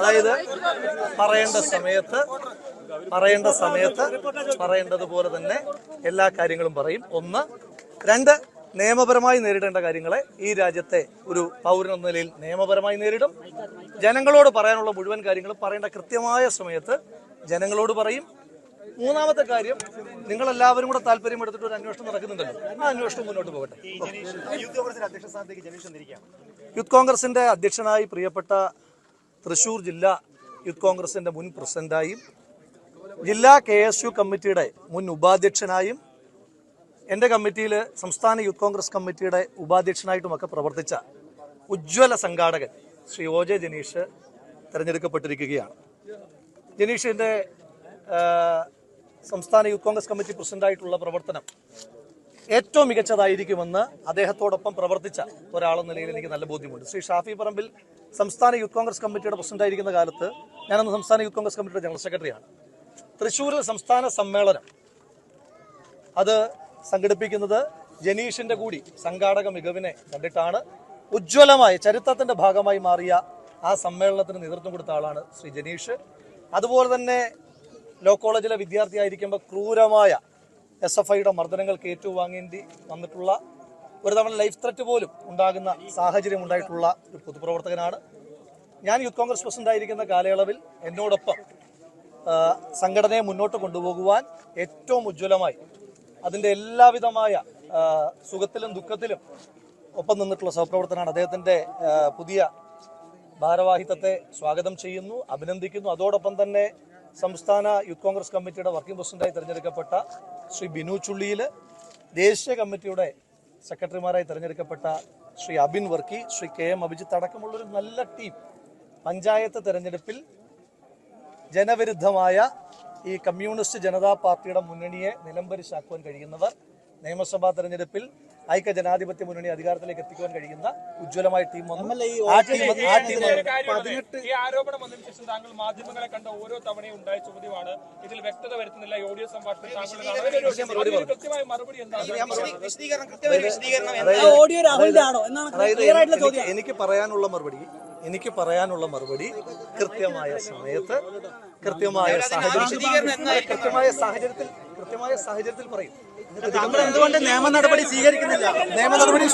അതായത് പറയേണ്ട സമയത്ത് പറയേണ്ട സമയത്ത് പറയേണ്ടതുപോലെ തന്നെ എല്ലാ കാര്യങ്ങളും പറയും. ഒന്ന് രണ്ട് നിയമപരമായി നേരിടേണ്ട കാര്യങ്ങളെ ഈ രാജ്യത്തെ ഒരു പൗരൻ എന്ന നിലയിൽ നിയമപരമായി നേരിടും. ജനങ്ങളോട് പറയാനുള്ള മുഴുവൻ കാര്യങ്ങളും പറയേണ്ട കൃത്യമായ സമയത്ത് ജനങ്ങളോട് പറയും. മൂന്നാമത്തെ കാര്യം നിങ്ങൾ എല്ലാവരും കൂടെ താല്പര്യം എടുത്തിട്ട് ഒരു അന്വേഷണം നടക്കുന്നുണ്ടല്ലോ. ആ അന്വേഷണം മുന്നോട്ട് പോകട്ടെ. യൂത്ത് കോൺഗ്രസിന്റെ യൂത്ത് അധ്യക്ഷനായി പ്രിയപ്പെട്ട തൃശൂർ ജില്ലാ യൂത്ത് കോൺഗ്രസിന്റെ മുൻ പ്രസിഡന്റായും ജില്ലാ കെ എസ് യു കമ്മിറ്റിയുടെ മുൻ ഉപാധ്യക്ഷനായും എന്റെ കമ്മിറ്റിയിൽ സംസ്ഥാന യൂത്ത് കോൺഗ്രസ് കമ്മിറ്റിയുടെ ഉപാധ്യക്ഷനായിട്ടുമൊക്കെ പ്രവർത്തിച്ച ഉജ്ജ്വല സംഘാടകൻ ശ്രീ ഒ ജെ ജനീഷ് തിരഞ്ഞെടുക്കപ്പെട്ടിരിക്കുകയാണ്. ജനീഷിന്റെ സംസ്ഥാന യൂത്ത് കോൺഗ്രസ് കമ്മിറ്റി പ്രസിഡന്റായിട്ടുള്ള പ്രവർത്തനം ഏറ്റവും മികച്ചതായിരിക്കുമെന്ന് അദ്ദേഹത്തോടൊപ്പം പ്രവർത്തിച്ച ഒരാളെന്ന നിലയിൽ എനിക്ക് നല്ല ബോധ്യമുണ്ട്. ശ്രീ ഷാഫി പറമ്പിൽ സംസ്ഥാന യൂത്ത് കോൺഗ്രസ് കമ്മിറ്റിയുടെ പ്രസിഡന്റായിരിക്കുന്ന കാലത്ത് ഞാനന്ന് സംസ്ഥാന യൂത്ത് കോൺഗ്രസ് കമ്മിറ്റിയുടെ ജനറൽ സെക്രട്ടറിയാണ്. തൃശ്ശൂരിൽ സംസ്ഥാന സമ്മേളനം. അത് സംഘടിപ്പിക്കുന്നത് ജനീഷിന്റെ കൂടി സംഘാടക മികവിനെ കണ്ടിട്ടാണ് ഉജ്ജ്വലമായ ചരിത്രത്തിന്റെ ഭാഗമായി മാറിയ ആ സമ്മേളനത്തിന് നേതൃത്വം കൊടുത്ത ആളാണ് ശ്രീ ജനീഷ്. അതുപോലെ തന്നെ ലോ കോളേജിലെ വിദ്യാർത്ഥിയായിരിക്കുമ്പോൾ ക്രൂരമായ എസ് എഫ് ഐയുടെ മർദ്ദനങ്ങൾക്ക് ഏറ്റുവാങ്ങേണ്ടി വന്നിട്ടുള്ള ഒരു തവണ ലൈഫ് ത്രെറ്റ് പോലും ഉണ്ടാകുന്ന സാഹചര്യം ഉണ്ടായിട്ടുള്ള ഒരു പൊതുപ്രവർത്തകനാണ്. ഞാൻ യൂത്ത് കോൺഗ്രസ് പ്രസിഡന്റ് ആയിരിക്കുന്ന കാലയളവിൽ എന്നോടൊപ്പം സംഘടനയെ മുന്നോട്ട് കൊണ്ടുപോകുവാൻ ഏറ്റവും ഉജ്ജ്വലമായി അതിന്റെ എല്ലാവിധമായ സുഖത്തിലും ദുഃഖത്തിലും ഒപ്പം നിന്നിട്ടുള്ള സഹപ്രവർത്തനാണ് അദ്ദേഹത്തിന്റെ പുതിയ ഭാരവാഹിത്വത്തെ സ്വാഗതം ചെയ്യുന്നു അഭിനന്ദിക്കുന്നു. അതോടൊപ്പം തന്നെ സംസ്ഥാന യൂത്ത് കോൺഗ്രസ് കമ്മിറ്റിയുടെ വർക്കിംഗ് പ്രസിഡന്റായി തിരഞ്ഞെടുക്കപ്പെട്ട ശ്രീ ബിനു ചുള്ളിയിൽ ദേശീയ കമ്മിറ്റിയുടെ സെക്രട്ടറിമാരായി തിരഞ്ഞെടുക്കപ്പെട്ട ശ്രീ അബിൻ വർക്കി ശ്രീ കെ എം അഭിജിത്ത് അടക്കമുള്ളൊരു നല്ല ടീം പഞ്ചായത്ത് തെരഞ്ഞെടുപ്പിൽ ജനവിരുദ്ധമായ ഈ കമ്മ്യൂണിസ്റ്റ് ജനതാ പാർട്ടിയുടെ മുന്നണിയെ നിലംപരിശാക്കുവാൻ കഴിയുന്നവർ. നിയമസഭാ തെരഞ്ഞെടുപ്പിൽ ഐക്യ ജനാധിപത്യ മുന്നണി അധികാരത്തിലേക്ക് എത്തിക്കുവാൻ കഴിയുന്ന ഉജ്ജ്വലമായ ടീം. ഈ ആരോപണം വന്നതിന് ശേഷം താങ്കൾ മാധ്യമങ്ങളെ കണ്ട ഓരോ തവണയും ഉണ്ടായ ചോദ്യമാണ്. ഇതിൽ വ്യക്തത വരുത്തുന്നില്ല. ഈ ഓഡിയോ സംഭാഷണത്തിൽ കൃത്യമായ മറുപടി എന്താണ്? ഓഡിയോ രാഹുലിന്റെ ആണോ? എന്നാണ് ക്ലിയർ ആയിട്ടുള്ള ചോദ്യം എനിക്ക് പറയാനുള്ള മറുപടി എനിക്ക് പറയാനുള്ള മറുപടി കൃത്യമായ സമയത്ത് കൃത്യമായ സാഹചര്യത്തിൽ കൃത്യമായ സാഹചര്യത്തിൽ കൃത്യമായ സാഹചര്യത്തിൽ പറയും. എന്തുകൊണ്ട് നിയമ നടപടി സ്വീകരിക്കുന്നില്ല? നിയമ നടപടി